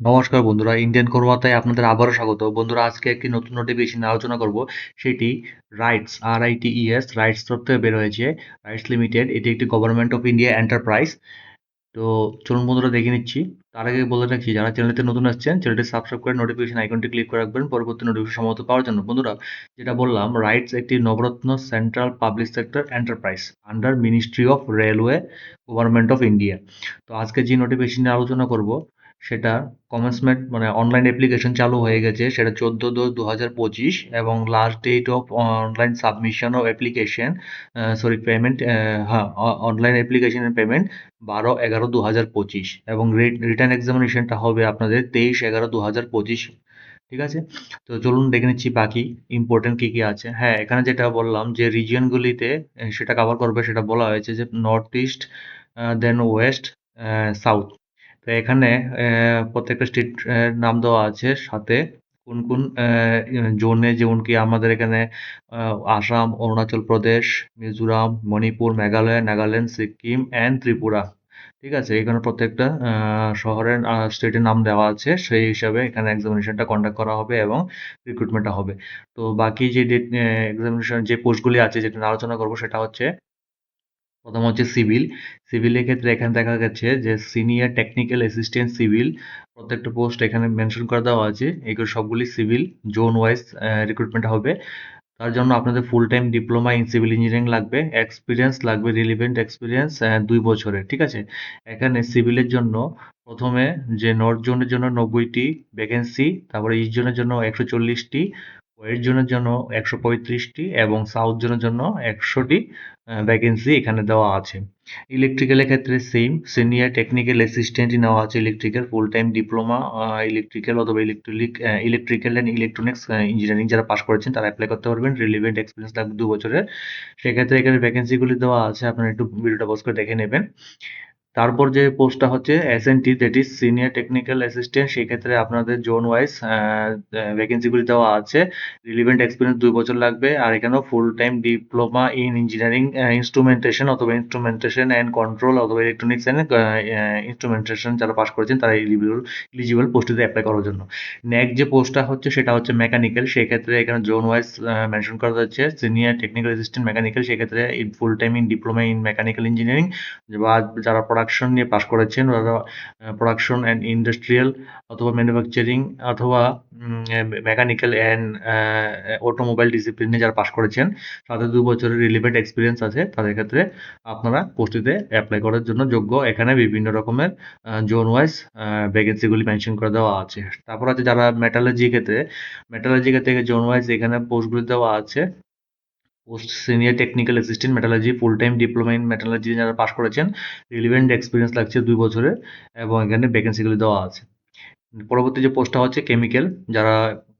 নমস্কার বন্ধুরা ইন্ডিয়ান কোরবাতায় আপনাদের আবারও স্বাগত। বন্ধুরা, আজকে একটি নতুন নোটিফিকেশন আলোচনা করব। সেটি RITES R I T E S RITES তরফ থেকে বের হয়েছে। রাইটস লিমিটেড এটি একটি গভর্নমেন্ট অফ ইন্ডিয়া এন্টারপ্রাইজ তো চলুন বন্ধুরা, দেখে নিচ্ছি। তার আগে বলে রাখছি যারা চ্যানেলতে নতুন আসছেন চ্যানেলটি সাবস্ক্রাইব করে নোটিফিকেশন আইকনটি ক্লিক করে রাখবেন। পরবর্তী নোটিফিকেশন সমত পাওয়ার জন্য। বন্ধুরা, যেটা বললাম রাইটস একটি Navratna central public sector enterprise under ministry of railway government of India তো আজকে যে নোটিফিকেশন নিয়ে আলোচনা করব সেটা কমেন্সমেন্ট মানে অনলাইন অ্যাপ্লিকেশন চালু হয়ে গেছে, সেটা চোদ্দ দশ দু হাজার পঁচিশ এবং last date of online submission of application sorry payment হ্যাঁ অনলাইন অ্যাপ্লিকেশনের পেমেন্ট বারো এগারো দু হাজার পঁচিশ এবং রিটার্ন এক্সামিনেশনটা হবে আপনাদের তেইশ এগারো দু হাজার পঁচিশ। ঠিক আছে? তো চলুন দেখে নিচ্ছি বাকি ইম্পর্টেন্ট কী কী আছে। হ্যাঁ এখানে যেটা বললাম যে রিজিয়নগুলিতে সেটা কভার করবে, সেটা বলা হয়েছে যে north east then west south তো এখানে প্রত্যেকটা স্টেট নাম দেওয়া আছে সাথে। কোন কোন জোনে যেমন কি আমাদের এখানে আসাম, অরুণাচল প্রদেশ, মিজোরাম, মণিপুর, মেঘালয়, নাগাল্যান্ড, সিকিম অ্যান্ড ত্রিপুরা। ঠিক আছে? এখানে প্রত্যেকটা শহরের স্টেটের নাম দেওয়া আছে। সেই হিসাবে এখানে এক্সামিনেশনটা কন্ডাক্ট করা হবে এবং রিক্রুটমেন্টটা হবে। তো বাকি যে ডেট এক্সামিনেশন যে পোস্টগুলি আছে যেটা আলোচনা করব সেটা হচ্ছে প্রথম হচ্ছে সিভিল। সিভিলের ক্ষেত্রে এখানে দেখা যাচ্ছে যে সিনিয়র টেকনিক্যাল অ্যাসিস্ট্যান্ট সিভিল, প্রত্যেকটা পোস্ট এখানে মেনশন করে দেওয়া আছে। এগুলো সবগুলি সিভিল, জোন ওয়াইজ রিক্রুটমেন্ট হবে। তার জন্য আপনাদের full time diploma in civil engineering লাগবে এক্সপিরিয়েন্স লাগবে রিলিভেন্ট এক্সপিরিয়েন্স দুই বছরের ঠিক আছে? এখানে সিভিলের জন্য প্রথমে যে নর্থ জোনের জন্য নব্বইটি ভ্যাকেন্সি তারপরে ইস্ট জোনের জন্য একশো চল্লিশটি ওয়েস্ট জোনের জন্য একশো পঁয়ত্রিশটি এবং সাউথ জোনের জন্য একশোটি ভ্যাকেন্সি এখানে দেওয়া আছে। ইলেকট্রিক্যালের ক্ষেত্রে সেম সিনিয়র টেকনিক্যাল অ্যাসিস্ট্যান্টই নেওয়া আছে electrical full time diploma electrical অথবা electric electrical and electronics engineering যারা পাস করেছেন তারা অ্যাপ্লাই করতে পারবেন। রিলিভেন্ট এক্সপিরিয়েন্স লাগবে দু বছরের। সেক্ষেত্রে এখানে ভ্যাকেন্সিগুলি দেওয়া আছে, আপনারা একটু ভিডিওটা বস করে দেখে নেবেন। তারপর যে পোস্টটা হচ্ছে S N T that is senior technical assistant সেক্ষেত্রে আপনাদের জোন ওয়াইজ ভ্যাকেন্সিগুলি দেওয়া আছে। রিলিভেন্ট এক্সপিরিয়েন্স দুই বছর লাগবে, আর এখানেও full time diploma in engineering instrumentation অথবা ইনস্ট্রুমেন্টেশন অ্যান্ড কন্ট্রোল অথবা ইলেকট্রনিক্স অ্যান্ড ইনস্ট্রুমেন্টেশন যারা পাস করেছেন, তারা এলিজিবল এলিজিবল পোস্টটিতে অ্যাপ্লাই করার জন্য। নেক্সট যে পোস্টটা হচ্ছে, সেটা হচ্ছে মেকানিক্যাল সেক্ষেত্রে এখানে জোন ওয়াইজ মেনশন করা যাচ্ছে সিনিয়র টেকনিক্যাল অ্যাসিস্ট্যান্ট মেকানিক্যাল সেক্ষেত্রে full time in diploma in mechanical engineering বা যারা প্রোডাকশন নিয়ে পাশ করেছেন প্রোডাকশন অ্যান্ড ইন্ডাস্ট্রিয়াল অথবা ম্যানুফ্যাকচারিং অথবা মেকানিক্যাল অ্যান্ড অটোমোবাইল ডিসিপ্লিনে যারা পাশ করেছেন, তাদের দু বছরের রিলিভেন্ট এক্সপিরিয়েন্স আছে, তাদের ক্ষেত্রে আপনারা পোস্টিতে অ্যাপ্লাই করার জন্য যোগ্য। এখানে বিভিন্ন রকমের জোন ওয়াইজ ভ্যাকেন্সিগুলি মেনশন করে দেওয়া আছে। তারপর আছে যারা মেটালজি ক্ষেত্রে মেটালজি ক্ষেত্রে জোন ওয়াইজ এখানে পোস্টগুলি দেওয়া আছে। Post senior technical assistant metallurgy full time diploma in metallurgy যারা পাশ করেছেন রিলিভেন্ট এক্সপিরিয়েন্স লাগছে দুই বছরের এবং এখানে ভ্যাকেন্সিগুলি দেওয়া আছে। পরবর্তী যে পোস্টটা হচ্ছে কেমিক্যাল যারা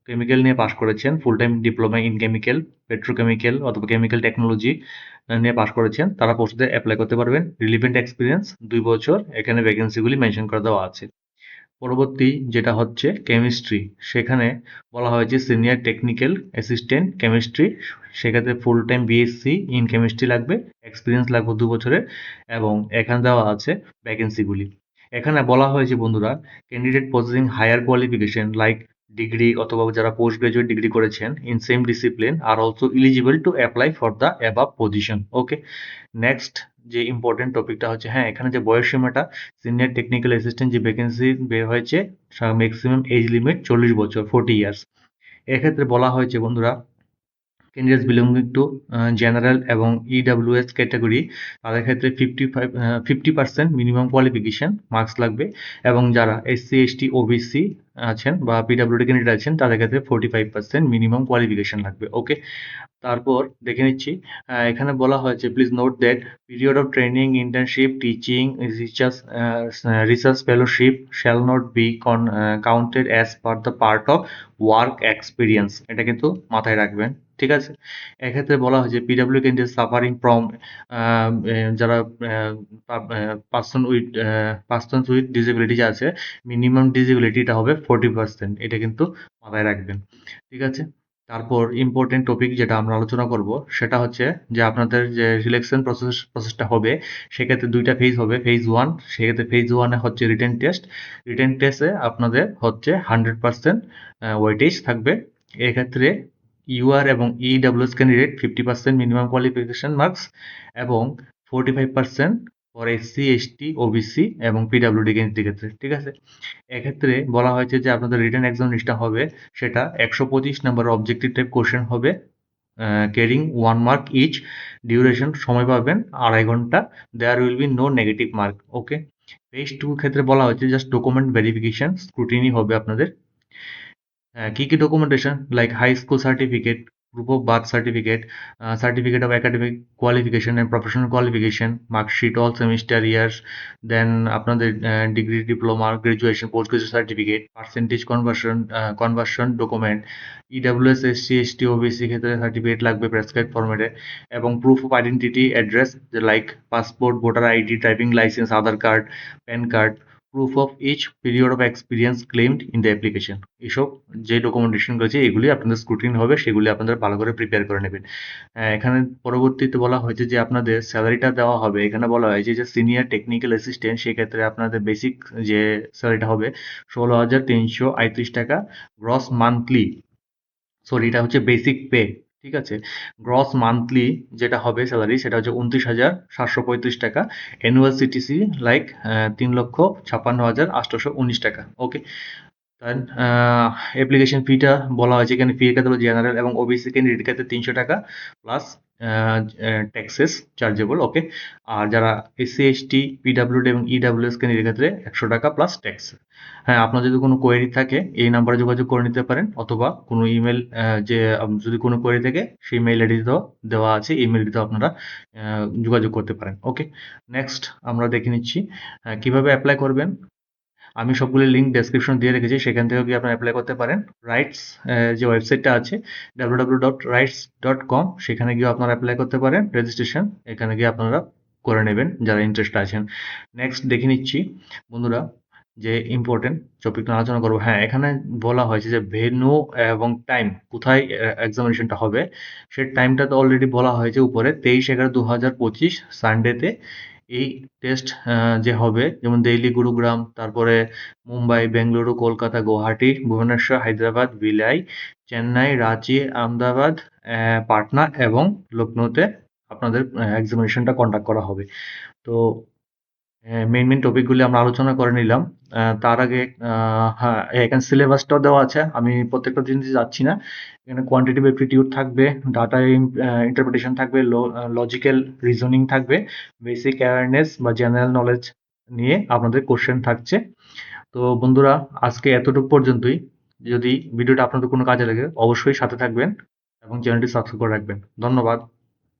কেমিক্যাল নিয়ে পাশ করেছেন full time diploma in chemical petrochemical অথবা কেমিক্যাল টেকনোলজি নিয়ে পাশ করেছেন, তারা পোস্টে অ্যাপ্লাই করতে পারবেন। রিলিভেন্ট এক্সপিরিয়েন্স দুই বছর, এখানে ভ্যাকেন্সিগুলি মেনশন করে দেওয়া আছে। পরবর্তী যেটা হচ্ছে কেমিস্ট্রি সেখানে বলা হয়েছে সিনিয়র টেকনিক্যাল অ্যাসিস্ট্যান্ট কেমিস্ট্রি সেক্ষেত্রে full time BSc in chemistry লাগবে এক্সপিরিয়েন্স লাগবে দু বছরের এবং এখানে দেওয়া আছে ভ্যাকেন্সিগুলি এখানে বলা হয়েছে বন্ধুরা candidate possessing higher qualification like degree অথবা যারা পোস্ট গ্রাজুয়েট ডিগ্রি করেছেন in same discipline are also eligible to apply for the above position okay next যে ইম্পর্টেন্ট টপিকটা হচ্ছে হ্যাঁ এখানে যে বয়স সীমাটা সিনিয়র টেকনিক্যাল অ্যাসিস্ট্যান্ট যে ভ্যাকেন্সি বের হয়েছে ম্যাক্সিমাম এজ লিমিট চল্লিশ বছর ফোর্টি ইয়ার্স এক্ষেত্রে বলা হয়েছে, বন্ধুরা ক্যান্ডিডেটস বিলঙ্গিং টু জেনারেল এবং ইডাব্লিউএস ক্যাটাগরি তাদের ক্ষেত্রে fifty five fifty percent minimum qualification marks লাগবে এবং যারা এসসি এসটি ওবিসি আছেন বা পিডাব্লিউডি ক্যান্ডিডেট আছেন, তাদের ক্ষেত্রে forty five percent minimum qualification লাগবে ওকে তারপর দেখে নিচ্ছি এখানে বলা হয়েছে please note that period of training internship teaching research research fellowship shall not be con counted as per the part of work experience এটা কিন্তু মাথায় রাখবেন, ঠিক আছে? এক্ষেত্রে বলা হয়েছে পিডাব্লিউ ক্যান্ডিডেট সাফারিং ফ্রম যারা person with person with disability আছে মিনিমাম ডিসেবিলিটিটা হবে ফোর্টি পার্সেন্ট এটা কিন্তু মাথায় রাখবেন, ঠিক আছে? তারপর ইম্পর্টেন্ট টপিক যেটা আমরা আলোচনা করব, সেটা হচ্ছে যে আপনাদের যে সিলেকশন প্রসেস প্রসেসটা হবে, সেক্ষেত্রে দুইটা ফেজ হবে। ফেজ ওয়ান সেক্ষেত্রে ফেজ ওয়ানে হচ্ছে রিটেন টেস্ট রিটেন টেস্টে আপনাদের হচ্ছে হান্ড্রেড পার্সেন্ট ওয়েটেজ থাকবে। এক্ষেত্রে ইউআর এবং EWS candidate fifty percent minimum qualification marks এবং forty five percent for SC ST OBC এবং পিডাব্লিউডি ক্যান্ডিডেটের ক্ষেত্রে, ঠিক আছে? এক্ষেত্রে বলা হয়েছে যে আপনাদের রিটার্ন এক্সাম এক্সামিনেশনটা হবে, সেটা একশো পঁচিশ নম্বর অবজেক্টিভ টাইপ কোশ্চেন হবে carrying one mark each duration সময় পাবেন আড়াই ঘণ্টা there will be no negative mark okay page two ক্ষেত্রে বলা হয়েছে জাস্ট ডকুমেন্ট ভেরিফিকেশন স্ক্রুটিনি হবে আপনাদের। কি কি documentation like high school certificate proof of birth certificate certificate of academic qualification and professional qualification marksheet all semester years then আপনাদের degree diploma graduation post graduation certificate percentage conversion conversion document EWS SC ST OBC ক্ষেত্রে certificate লাগবে prescribe ফরম্যাটে এবং proof of identity address like passport voter ID driving licence Aadhaar card PAN card proof of each period of experience claimed in the application এসব যে ডকুমেন্টেশনগুলো আছে এগুলি আপনাদের স্ক্রুটিন হবে, সেগুলি আপনাদের ভালো করে প্রিপেয়ার করে নেবেন। এখানে পরবর্তীতে বলা হয়েছে যে আপনাদের স্যালারিটা দেওয়া হবে। এখানে বলা হয়েছে যে সিনিয়র টেকনিক্যাল অ্যাসিস্ট্যান্ট সেক্ষেত্রে আপনাদের বেসিক যে স্যালারিটা হবে, ষোলো হাজার তিনশো আটত্রিশ টাকা গ্রস মান্থলি সরি এটা হচ্ছে বেসিক পে ঠিক আছে? গ্রস মান্থলি যেটা হবে স্যালারি সেটা হচ্ছে উনত্রিশ হাজার সাতশো পঁয়ত্রিশ টাকা। অ্যানুয়াল সিটিসি লাইক তিন লক্ষ ছাপ্পান্ন হাজার আটশোশো উনিশ টাকা। ওকে অ্যাপ্লিকেশন ফিটা বলা হয়েছে এখানে ফি ক্ষেত্রে জেনারেল এবং ওবিসি ক্যান্ডিডেট ক্ষেত্রে তিনশো টাকা প্লাস ট্যাক্সেস চার্জেবল ওকে আর যারা এসসি এসটি পিডাব্লিউডি এবং ইডাব্লিউএস ক্যান্ডিডেট ক্ষেত্রে একশো টাকা প্লাস ট্যাক্স হ্যাঁ আপনার যদি কোনো কোয়েরি থাকে, এই নাম্বারে যোগাযোগ করে নিতে পারেন, অথবা কোনো ইমেল যে যদি কোনো কোয়েরি থাকে, সেই মেইল আইডিতেও দেওয়া আছে ইমেলটিতেও আপনারা যোগাযোগ করতে পারেন ওকে নেক্সট আমরা দেখে নিচ্ছি কীভাবে অ্যাপ্লাই করবেন আমি সবগুলো লিঙ্ক ডেসক্রিপশন দিয়ে রেখেছি, সেখান থেকেও কি আপনারা অ্যাপ্লাই করতে পারেন। রাইটস যে ওয়েবসাইটটা আছে W dot RITES dot com সেখানে গিয়ে আপনারা অ্যাপ্লাই করতে পারেন রেজিস্ট্রেশন এখানে গিয়ে আপনারা করে নেবেন, যারা ইন্টারেস্ট আছেন। নেক্সট দেখে নিচ্ছি, বন্ধুরা, যে ইম্পর্টেন্ট টপিকটা আলোচনা করব। হ্যাঁ এখানে বলা হয়েছে যে ভেন্যু এবং টাইম কোথায় এক্সামিনেশনটা হবে? সেই টাইমটা তো অলরেডি বলা হয়েছে উপরে, তেইশ এগারো দু হাজার পঁচিশ সানডেতে এই টেস্ট যে হবে, যেমন দিল্লি, গুরুগ্রাম, তারপরে মুম্বাই, বেঙ্গালুরু, কলকাতা, গুয়াহাটি, ভুবনেশ্বর, হায়দ্রাবাদ বিলাই চেন্নাই, রাঁচি আহমেদাবাদ পাটনা এবং লখনৌতে আপনাদের এক্সামিনেশনটা কন্ডাক্ট করা হবে। তো মেইন মেইন টপিকগুলি আমরা আলোচনা করে নিলাম। তার আগে হ্যাঁ এখানে সিলেবাসটাও দেওয়া আছে। আমি প্রত্যেকটা জিনিস যাচ্ছি না। এখানে কোয়ান্টিটিভ অ্যাপটিটিউড থাকবে ডাটা ইন্টারপ্রিটেশন থাকবে লজিক্যাল রিজনিং থাকবে বেসিক অ্যাওয়ারনেস বা জেনারেল নলেজ নিয়ে আপনাদের কোশ্চেন থাকছে। তো বন্ধুরা, আজকে এতটুকু পর্যন্তই। যদি ভিডিওটা আপনাদের কোনো কাজে লাগে, অবশ্যই সাথে থাকবেন এবং চ্যানেলটি সাবস্ক্রাইব করে রাখবেন। ধন্যবাদ।